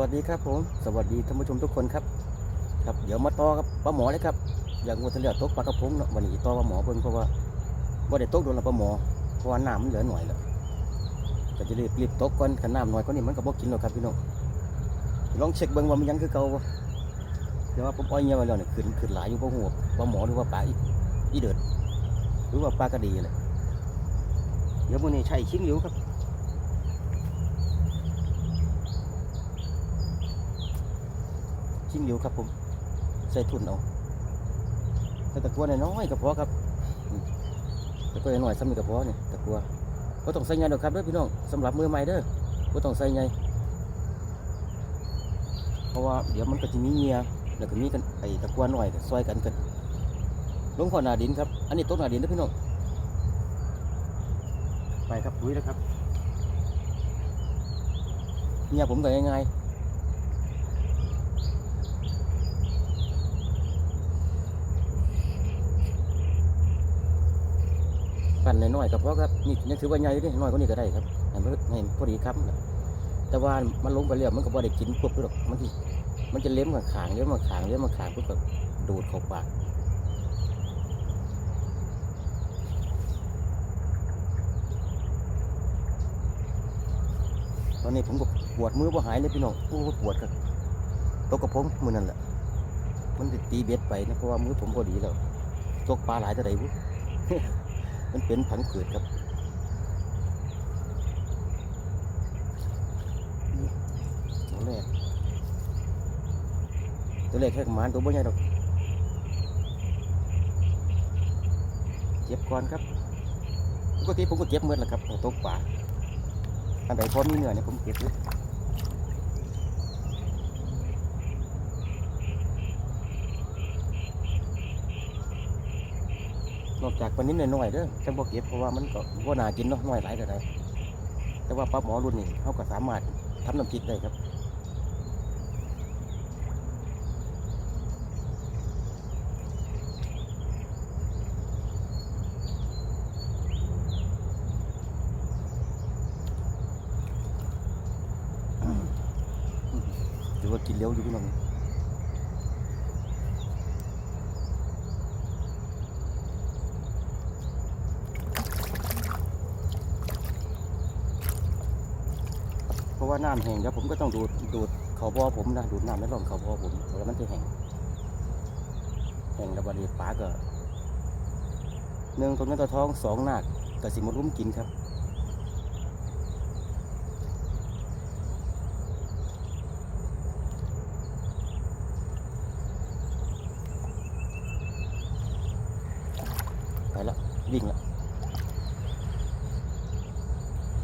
วัสดีครับผม สวัสดีท่านผู้ชมทุกคนครับ ครับเดี๋ยวมาต่อครับปลาหมอเลยครับอย่างวัวทะเลตกปลากระพงเนาะวันนี้ต่อปลาหมอเพิ่นเพราะว่าว่าได้ตกโดนละปลาหมอเพราะว่าน้ำมันเหลือหน่อยแล้วก็จะรีบรีบตกก่อนขันน้ำหน่อยก็นี่มันก็บ่กินหรอกครับพี่น้องลองเช็คเบิ่งว่ามันยังคือเก่าบ่เดี๋ยวว่าผมอ้อยเงี้ยไว้แล้วเนี่ยขึ้นขึ้นหลายอยู่เพราะหัวปลาหมอหรือว่าปลาอีอีเดือดหรือว่าปลากระดีเลยเดี๋ยวมื้อนี้ใช้ชิ้งเหลียวครับ ชิ้นเดียวครับผม ใส่ทุนเอาใส่ตะกัวน้อยๆก็พอครับตะกัวน้อยๆซ้ำนี่ก็พอเนี่ยตะกัวก็ต้องใส่ไงเดอครับเด้อพี่น้องสำหรับมือใหม่เด้อก็ต้องใส่ไงเพราะว่าเดี๋ยวมันก็จะมีเงียแล้วก็มีกันไอ้ตะกัวน้อยซอยกันกันลงพอหนาดินครับ อันนี้ต้นหนาดินเด้อพี่น้อง ไปครับดุยแล้วครับ เนี่ยผมก็ง่ายๆ ปั่นน้อยๆก็พอครับนี่ยังถือว่าใหญ่อยู่เดิน้อยกว่านี้ก็ได้ครับให้มันให้พอดีครับ แต่ว่ามันลงไปเรียบมันก็บ่ได้กินปุ๊บหรอกมันที่มันจะเลี้ยมกับขางเล้มกับขางเล้มกับขางปุ๊บก็ดูดเข้าปากตอนนี้ผมก็ปวดมือบ่หายเลยพี่น้องโอ้ปวดครับตกกระผมมือนั่นแหละมันตีเบ็ดไปนะเพราะว่ามือผมพอดีแล้วตกปลาหลายเท่าไหร่บุ มันเป็นผังผืดครับตัวแรกตัวแรกแค่ประมาณตัวบ่ใหญ่ดอกเจ็บก่อนครับปกติผมก็เจ็บเมื่อแหละครับตกป่าอันใดพอมีเหนื้อยเนี่ยผมเก็บเลย นอกจากปลานิ้นน้อยๆเด้อจังบ่เก็บเพราะว่ามันก็บ่น่ากินเนาะน้อยหลายก็ได้แต่ว่าปลาหมอรุ่นนี้เขาก็สามารถทำน้ำพริกได้ครับ หรือว่ากินเร็วอยู่พี่น้องเพ ราะว่าน้ำแห้งแล้วผมก็ต้องดูดดูดเขาบ่อผมนะดูดน้ำไม่ลงเขาบ่อผมแล้วมันจะแห้งแห้งแล้วบดนีปลาก็หนึ่งตัวเงินตัวทองสองหนักกับสิมารุมกินครับไปแล้ววิ่งแล้ว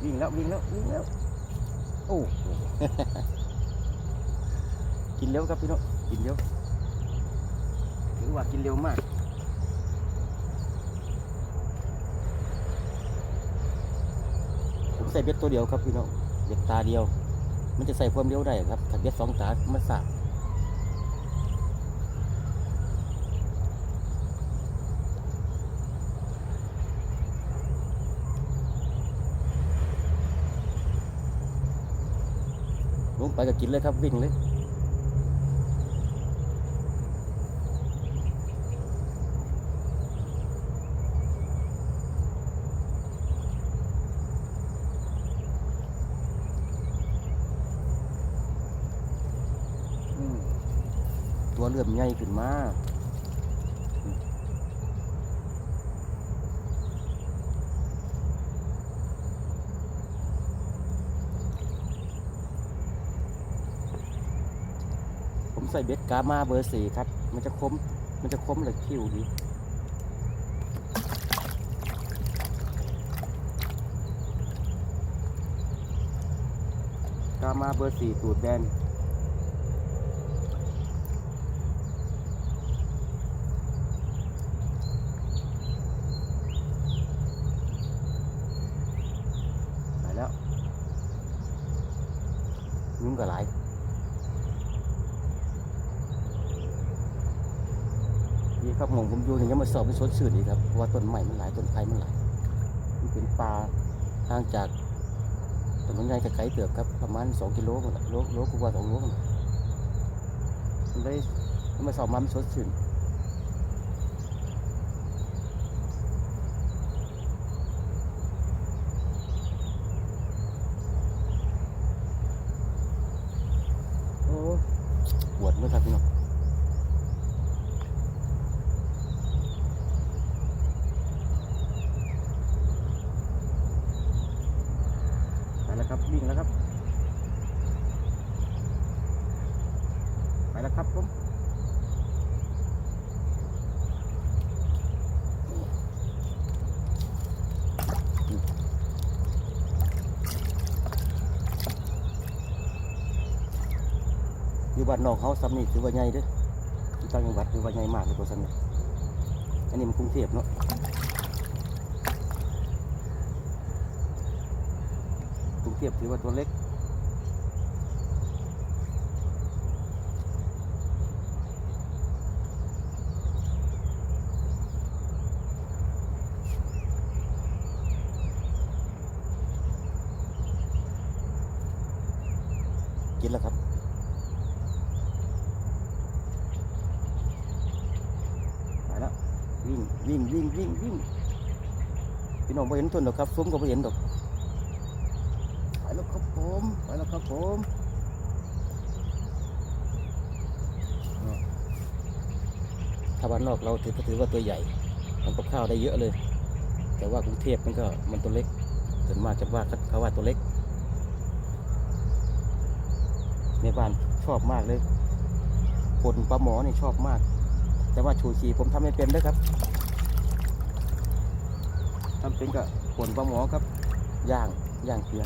วิ่งแล้ววิ่งแล้ววิ่งแล้ว โอ้กินเร็วครับพี่น้องกินเร็วถือว่ากินเร็วมากผมใส่เบ็ดตัวเดียวครับพี่น้องเบ็ดตาเดียว มันจะใส่ความเร็วได้ครับถ้าเบ็ดสองตามันสาบ ลงไปก็กินเลยครับวิ่งเลยตัวเลื่อมใหญ่ขึ้นมาก ใส่เบ็ดกามาเบอร์สี่ครับ มันจะคม มันจะคมเลยคิวดีกามาเบอร์สี่ตูดแดน ไปแล้วยุ่งกับหลายนี่ ครับหมองผมอยู่อย่างเงี้มาสอบเป็นสวนสื่อดีครับเพราะว่าต้นใหม่มันหลายต้นไผ่มันหลายมันเป็นป่าห่างจากถนนใหญ่กับไกลเกือบครับประมาณสองกิโลโลโลกว่าสองโลมันได้มาสอบมามันสดชื่นโอ้ปวดไหมครับพี่น้องไปแล้วครับวิ่งแล้วครับ ไปแล้ว ครับผมอยู่บ้านนอกเขาซ้ำนี่ถือว่าใหญ่ด้ออยู่ต่างจังหวัดถือว่าใหญ่มากเลยตัวซ้ำนี่อันนี้มันกรุงเทพเนาะกรุงเทพถือว่าตัวเล็ก กินแล้วครับ ไปแล้ววิ่ง วิ่งวิ่งพี่น้องไม่เห็นทนหรอกครับซุ้มก็ไม่เห็นดอกไปแล้วครับผมไปแล้วครับผมถ้าบ้านนอกเราถือก็ถือว่าตัวใหญ่ทำกับข้าวได้เยอะเลย แต่ว่ากรุงเทพมันก็มันตัวเล็กส่วนมากจะว่าเขาว่าตัวเล็กในบ้านชอบมากเลยผลปลาหมอนี่ชอบมาก แต่ว่าชูชีผมทำไม่เป็นด้วยครับ ทำเป็นกับผลปลาหมอครับย่างย่างเกลือ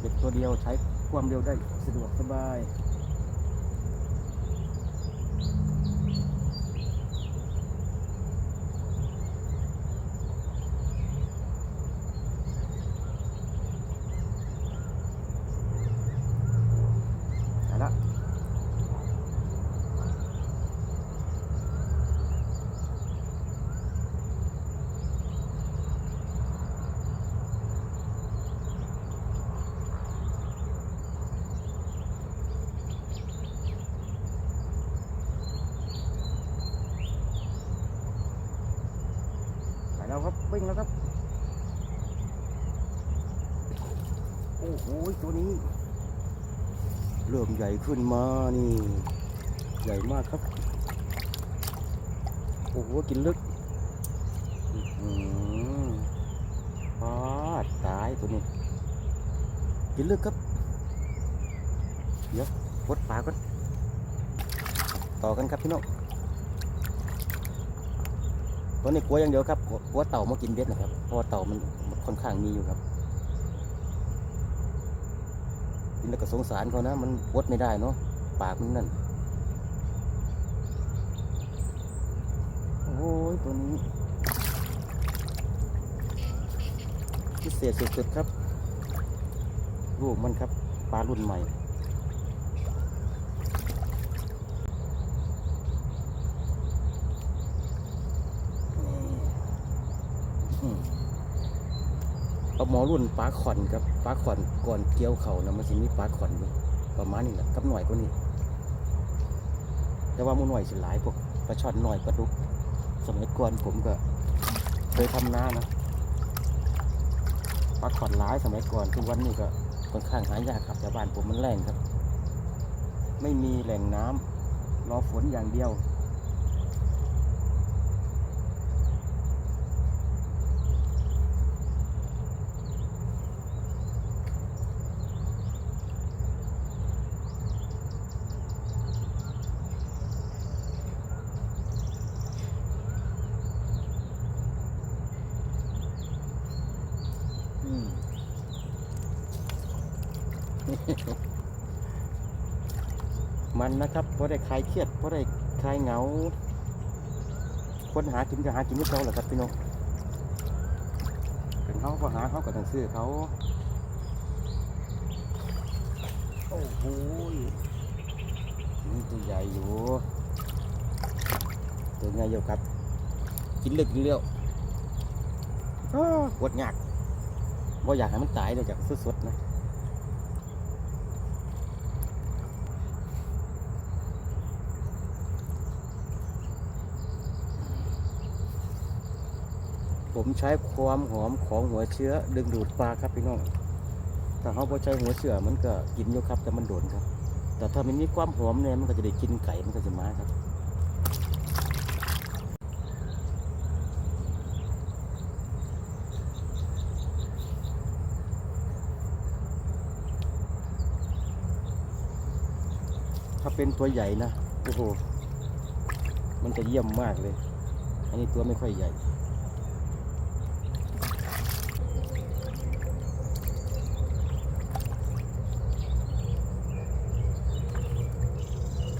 เด็กตัวเดียวใช้ความเร็วได้สะดวกสบาย ไปละไปแล้วครับวิ่งแล้วครับโอ้โหตัวนี้ เริ่มใหญ่ขึ้นมานี่ ใหญ่มากครับ โอ้โหกินลึกอื้อหือปาดตายตัวนี้ กินลึกครับ เดี๋ยวพดปลากก่อนต่อกันครับพี่น้อง ตัวนี้กลัวอย่างเดียวครับกลัวเต่ามากินเบ็ดนะครับเพราะว่าเต่ามันมันค่อนข้างมีอยู่ครับกินแล้วก็สงสารเขานะ มันวดไม่ได้เนาะปากมันนั่นโอ้ยตัวนี้ พิเศษสุดๆครับ ลูกมันครับปลารุ่นใหม่ อืม ปลา หมอรุ่นปลาขอนครับปลาขอนก่อนเกี่ยวเขานะมันจะมีปลาขอนอยู่ประมาณนี้แหละกับหน่อยกว่านี้ แต่ว่าหมูหน่อยสิหลายพวกปลาช่อนหน่อยปลาดุก สมัยก่อนผมก็เคยทำนานะปลาขอนหลายสมัยก่อนทุกวันนี้ก็ค่อนข้างหายากครับแต่บ้านผมมันแรงครับ ไม่มีแหล่งน้ำรอฝนอย่างเดียว มันนะครับเพราะได้คลายเครียดเพราะได้คลายเหงา คนหากินก็หากินไม่เขาแหละครับพี่น้องเป็นเขาก็หาเขาก็ต้องซื้อเขา โอ้โหนี่ตัวใหญ่อยู่ ตัวใหญ่อยู่ครับ กินเลือกินเลี้ยวปวดยากบ่อยากให้มันตายเลยจากสุดๆนะ ผมใช้ความหอมของหัวเชื้อดึงดูดปลาครับพี่น้องถ้าเขาพอใช้หัวเชื้อมันก็กินอยู่ครับแต่มันโดนครับ แต่ถ้ามันมีความหอมเนี่ยมันก็จะได้กินไก่มันก็จะมาครับถ้าเป็นตัวใหญ่นะโอ้โหมันจะเยี่ยมมากเลย อันนี้ตัวไม่ค่อยใหญ่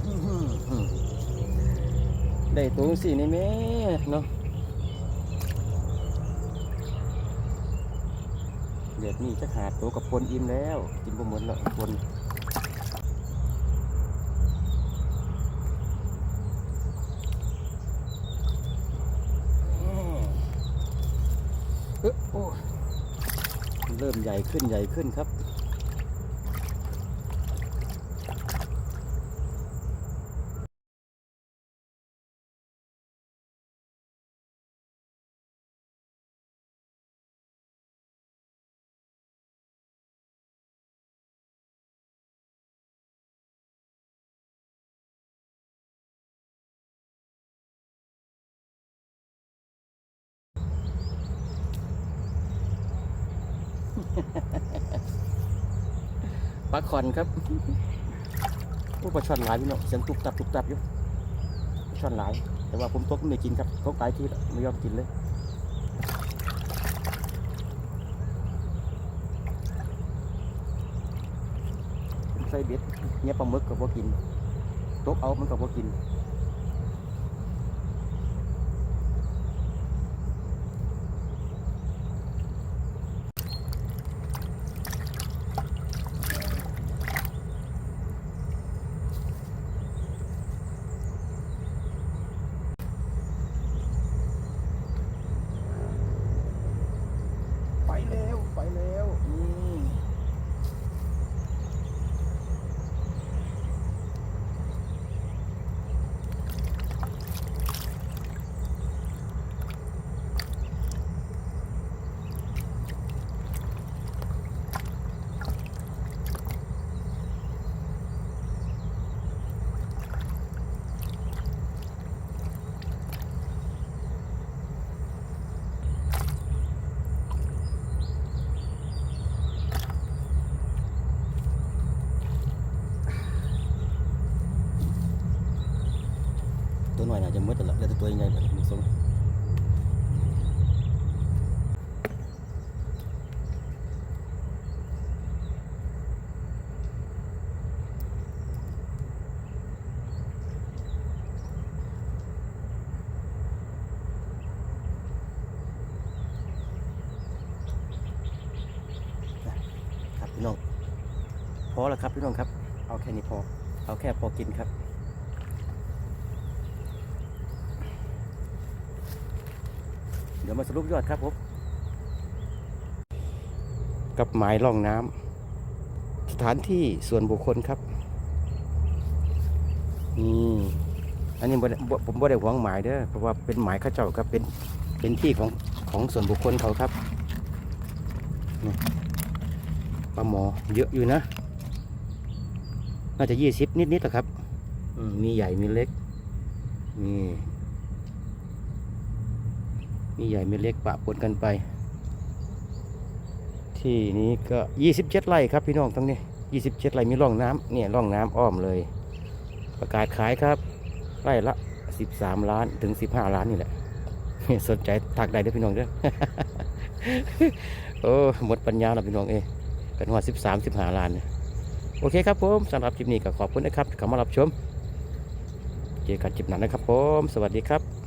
อื้อหือหือ ได้ตัวสี่นี่แม่เนาะเดี๋ยวนี้จะหาตัวกับพลอิ่มแล้ว กินบ่หมดแล้วพลเอ๊ะโอ้เริ่มใหญ่ขึ้นใหญ่ขึ้นครับ ปลาคอนครับผู้ปลาช่อนหลายพี่น้องเสียงตุบตับตุบตับอยู่ช่อนหลาย แต่ว่าผมตกไม่กินครับตกหลายที่ไม่ยอมกินเลยใส่เบ็ดเนี่ยปลาหมึกกับบ่กินตกเอามันกับบ่กิน ไปแล้วไปแล้วนี่ มื่อยน่าจะมืดแล้วแล้วต่ตัวใหญ่แบบมีทรงครับพี่น้องพอแล้วครับพี่น้องครับ เอาแค่นี้พอ เอาแค่พอกินครับ เดี๋ยว มาสรุปยอดครับผมกับหมายล่องน้ำสถานที่ส่วนบุคคลครับนี่อันนี้ผมบ่ได้หวงหมายเด้อเพราะว่าเป็นหมายข้าเจ้าครับเป็นเป็นที่ของของส่วนบุคคลเขาครับปลาหมอเยอะอยู่นะ น่าจะยี่สิบนิดๆอะครับมมีใหญ่มีเล็กนี่ มีใหญ่มีเล็กปะปนกันไป ที่นี้ก็ 27 ไร่ครับพี่น้องทั้งนี้27 ไร่มีร่องน้ำเนี่ยร่องน้ำอ้อมเลย ประกาศขายครับ ไร่ละ 13 ล้านถึง 15 ล้านนี่แหละสนใจถักได้เด้อพี่น้องเด้อโอ้หมดปัญญาแล้วพี่น้องเอ้ยกันว่า13 15ล้านเนี่ยโอเคครับผมสำหรับคลิปนี้ก็ขอบคุณนะครับที่เข้ามารับชม เจอกันคลิปหน้านะครับผม สวัสดีครับ